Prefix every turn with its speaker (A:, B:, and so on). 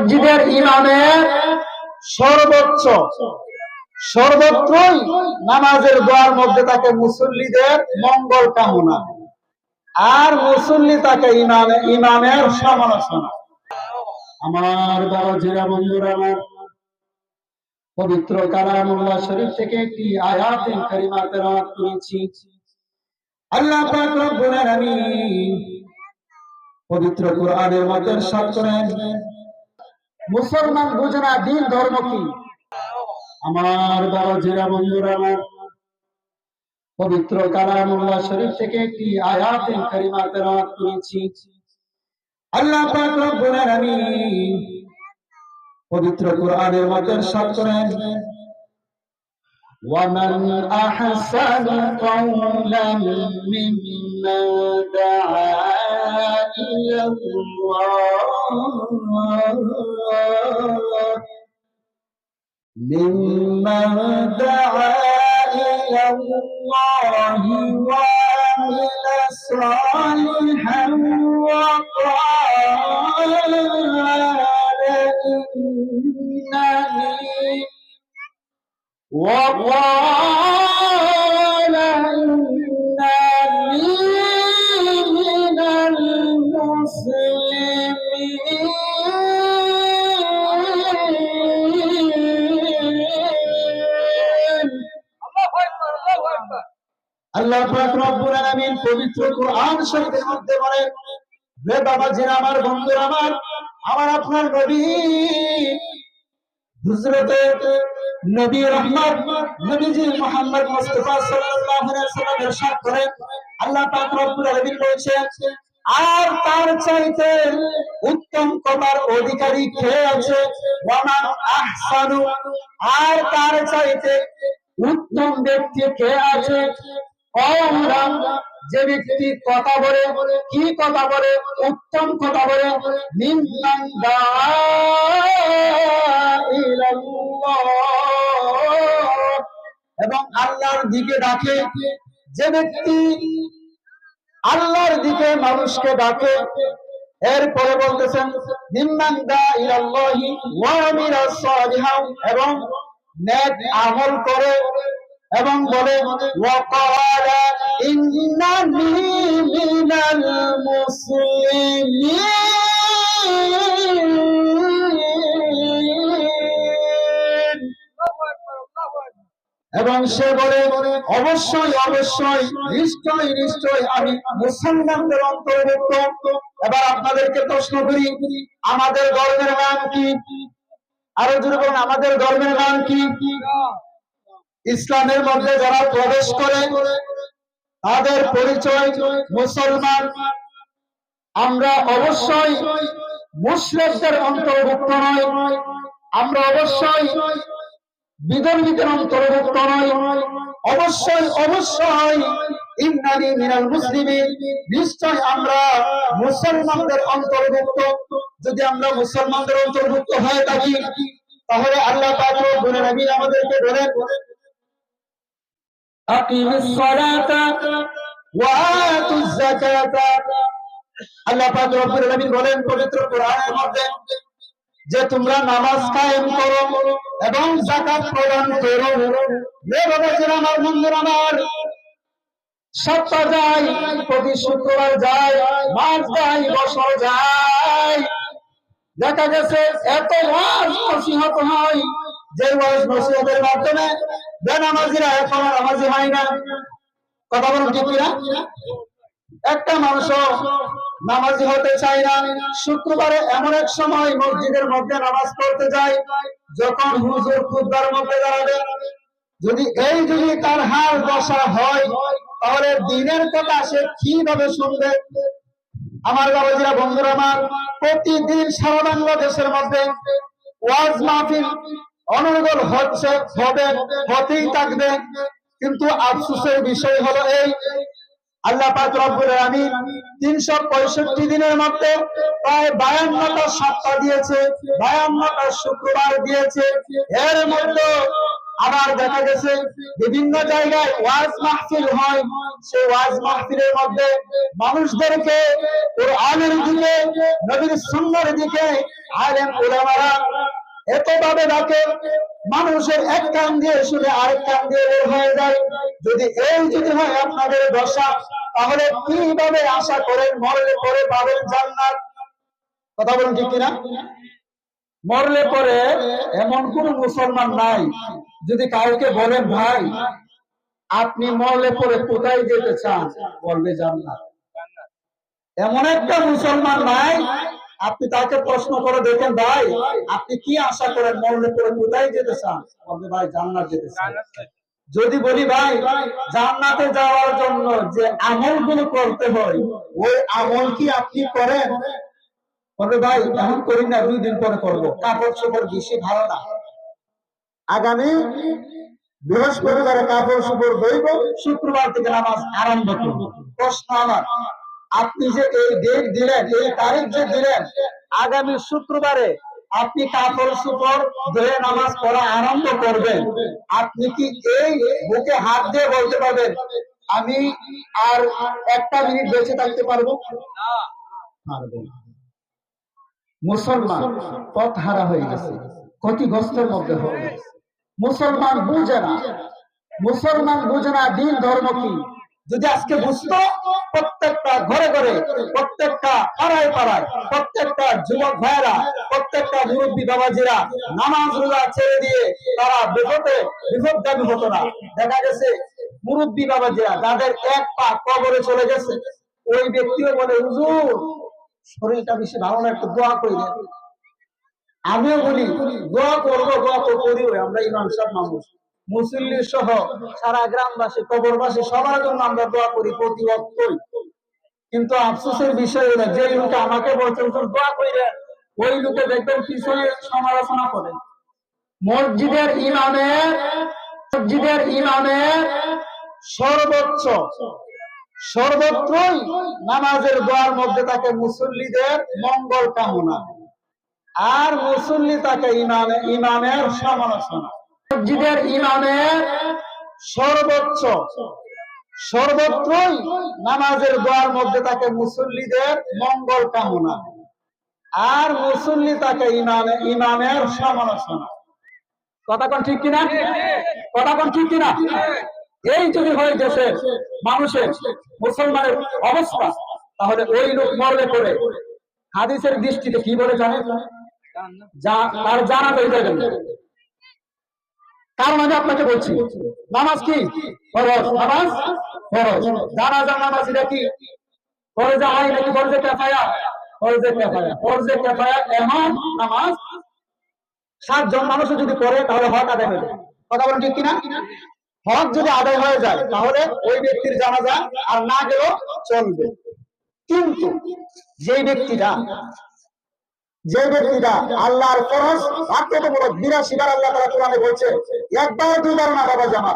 A: মসজিদের ইমামের সর্বোচ্চ। সর্বত্রই নামাজের দোয়ার মধ্যে থাকে মুসল্লিদের মঙ্গল কামনা। আর মুসল্লি তাকে ইমামে ইমামের সমালোচনা। আমার বড় জিরা বন্ধুরা আমার, পবিত্র কালামুল্লাহ শরীফ থেকে একটি আয়াত কারিমা তেলাওয়াত করেছি। আল্লাহ পাক রব্বুল আলামিন পবিত্র কোরআনের মধ্যে সাত করেন। মুসলমান বুঝে না, দিন ধর্ম কি? আমার বড় জিরা বন্ধুরা, আমার পবিত্র কালামুল্লাহ শরীফ থেকে একটি আয়াত কারিমা তেলাওয়াত করেছি। আল্লাহ পাক রব্বুল আলামিন পবিত্র কোরআনের মধ্যে সাত করেন ومن أحسن قولا ممن دعا إلى الله. ممن دعا إلى الله وعمل صالحا وقال وقال إنني من المسلمين আল্লাহ পাক রব্বুল আলামিন পবিত্র কোরআন শরীফের মধ্যে বলেন রে বাবা জিনা আমার বন্ধুরা আমার আমার আপনার নবী হযরতে নবী রহমত, নবীজি মুহাম্মদ মুস্তাফা সাল্লাল্লাহু আলাইহি ওয়াসাল্লাম ইরশাদ করেন। আল্লাহ পাক রব্বুল আলামিন বলেছেন, আর তার চাইতে উত্তম কবার অধিকারী কে আছে? ওয়ামান আহসানু। আর তার চাইতে উত্তম ব্যক্তি কে আছে? কওলা যে ব্যক্তি কথা বলে, কি কথা বলে, উত্তম কথা বলে এবং আল্লাহর দিকে ডাকে। যে ব্যক্তি আল্লাহর দিকে মানুষকে ডাকে, এরপরে বলতেছেন এবং আমল করে এবং বলে ওয়াকালা এবং সে বলে অবশ্যই অবশ্যই, নিশ্চয় নিশ্চয় আমি মুসলমানদের অন্তর্ভুক্ত। এবার আপনাদেরকে প্রশ্ন করি, আমাদের ধর্মের নাম কি? আরও জোরে বলুন, আমাদের ধর্মের নাম কি? ইসলামের মধ্যে যারা প্রবেশ করে তাদের পরিচয় মুসলমান। আমরা অবশ্যই মুসলিমদের অন্তর্ভুক্ত নয় আমরা অবশ্যই বিধর্মীদের অন্তর্ভুক্ত নয় অবশ্যই অবশ্যই ইন্নানি মিনাল মুসলিমিন। নিশ্চয় আমরা মুসলমানদের অন্তর্ভুক্ত। যদি আমরা মুসলমানদের অন্তর্ভুক্ত হয়ে থাকি, তাহলে আল্লাহ পাক রব্বুল আলামিন আমাদেরকে বলেন পবিত্র কোরআনের মধ্যে যে তোমরা নামাজ কায়েম করো এবং প্রদান করো আমার আমার সপ্তাহ প্রতি শুক্রবার যায়, মাস যায়, বছর দেখা গেছে, এত ওয়াজ নসিহত হয় যে ওয়াজ নসিহতের মাধ্যমে একটা মানুষ নামাজি হতে চায় না। শুক্রবারে এমন এক সময় মসজিদের মধ্যে নামাজ পড়তে যায়, যখন হুজুর খুদ্বার মধ্যে দাঁড়াবে। যদি এই যদি তার হাল দশা হয়, তাহলে দিনের কথা সে কীভাবে শুনবে? আমার বাবাজিরা, বন্ধুরা আমার, প্রতিদিন সারা বাংলাদেশের মধ্যে ওয়াজ মাহফিল অনর্গল হচ্ছে হবে, হতেই থাকবে। কিন্তু আফসোসের বিষয় হলো এই, আল্লাহ রব্বুল আলামিন 365 দিনের মধ্যে প্রায় 52টা সপ্তাহ দিয়েছে 52টা শুক্রবার দিয়েছে। এর মধ্যে আবার দেখা গেছে, বিভিন্ন জায়গায় ওয়াজ মাহফিল হয়। সেই ওয়াজ মাহফিলের মধ্যে মানুষদেরকে কোরআনের দিকে, নবীর সুন্নার দিকে, আলেম উলামারা এতভাবে ডাকে মানুষের এক কান দিয়ে শুনে আরেক কান দিয়ে বের হয়ে যায়। যদি এই যদি হয় আপনাদের দশা, তাহলে কীভাবে আশা করেন মরলে পরে পাবেন জান্নাত? কথা বলুন ঠিক কিনা? মরলে পরে এমন কোন মুসলমান নাই, যদি কাউকে বলেন, ভাই, আপনি মরলে পরে কোথায় যেতে চান? বলবে জান্নাত। এমন একটা মুসলমান নাই আপনি তাকে প্রশ্ন করে দেখেন ভাই আপনি কি আশা করেন মরলে পরে কোথায় যেতে চান? বলবে ভাই জান্নাত যেতে চান যদি বলি ভাই জান্নাতে যাওয়ার জন্য যে আমলগুলো করতে হয় ওই আমল কি আপনি করেন? বলবে ভাই এখন করি না দুই দিন পরে করব। কাপড় চোপড় বেশি ভালো না। আগামী বৃহস্পতিবারে কাপড় চোপড় ধরব শুক্রবার থেকে নামাজ আরম্ভ করব। প্রশ্ন আমার। আপনি যে এই ডেট দিলেন, এই তারিখ যে দিলেন, আগামী শুক্রবারে আপনি কাপড় চোপড় ধরে নামাজ পড়া আরম্ভ করবেন। আপনি কি এই বুকে হাত দিয়ে বলতে পারবেন, আমি আর একটা মিনিট বেঁচে থাকতে পারব? মুসলমান পথ হারা হয়ে গেছে, ক্ষতিগ্রস্তের মধ্যে হয়ে মুসলমান বুঝে না, মুসলমান বুঝে না দিন ধর্ম কি? যদি আজকে বুঝতো, প্রত্যেকটা ঘরে ঘরে, প্রত্যেকটা পাড়ায় পাড়ায়, প্রত্যেকটা যুবক ভাইয়েরা, প্রত্যেকটা মুরব্বী বাবাজিরা নামাজ রোজা ছেড়ে দিয়ে তারা বিপদে, বিপদগামী হতো না। দেখা গেছে মুরব্বী বাবাজিরা যাদের এক পা কবরে চলে গেছে, ওই ব্যক্তিও বলে, হুজুর, শরীরটা বেশি ভালো না, একটু দোয়া করে আমিও বলি, দোয়া করব, দোয়া করিও আমরা ইমাম সাহেব মানুষ। মুসল্লি সহ সারা গ্রামবাসী, কবরবাসী, সবার জন্য আমরা দোয়া করি প্রতি কিন্তু আফসোসের বিষয় হলো, যে লোক আমাকে দোয়া ওই লোকে দেখবেন পিছনে সমালোচনা মসজিদের ইমামের মসজিদের ইমামের সর্বোচ্চ, সর্বত্রই নামাজের দোয়ার মধ্যে তাকে মুসল্লিদের মঙ্গল কামনা। আর মুসল্লি তাকে ইমামে, ইমামের সমালোচনা। মসজিদের ইমামের সর্বোচ্চ, সর্বত্রই নামাজের দোয়ার মধ্যে থাকে মুসল্লিদের মঙ্গল কামনা। আর মুসল্লি তাকে ইমামে, ইমামের সমালোচনা। ঠিক কিনা? ঠিক কিনা? এই যদি হয় দেশের মানুষের, মুসলমানের অবস্থা, তাহলে ওই লোক মরলে করে হাদিসের দৃষ্টিতে কি বলে জানে যা তার জানা হয়ে কারণ আমি আপনাকে বলছি, নামাজ কি? নামাজ? নামাজ সাতজন যদি তাহলে হক আদায় হয়ে কথা ঠিক হক যদি আদায় হয়ে যায়, তাহলে ওই ব্যক্তির জানাজা আর না গেলেও চলবে। কিন্তু যে ব্যক্তিটা যে ব্যক্তিটা আল্লাহর ফরজ বড় বিরাশি বার আল্লাহ তারা কোরআনে বলছে, একবার দুইবার না বাবা জামা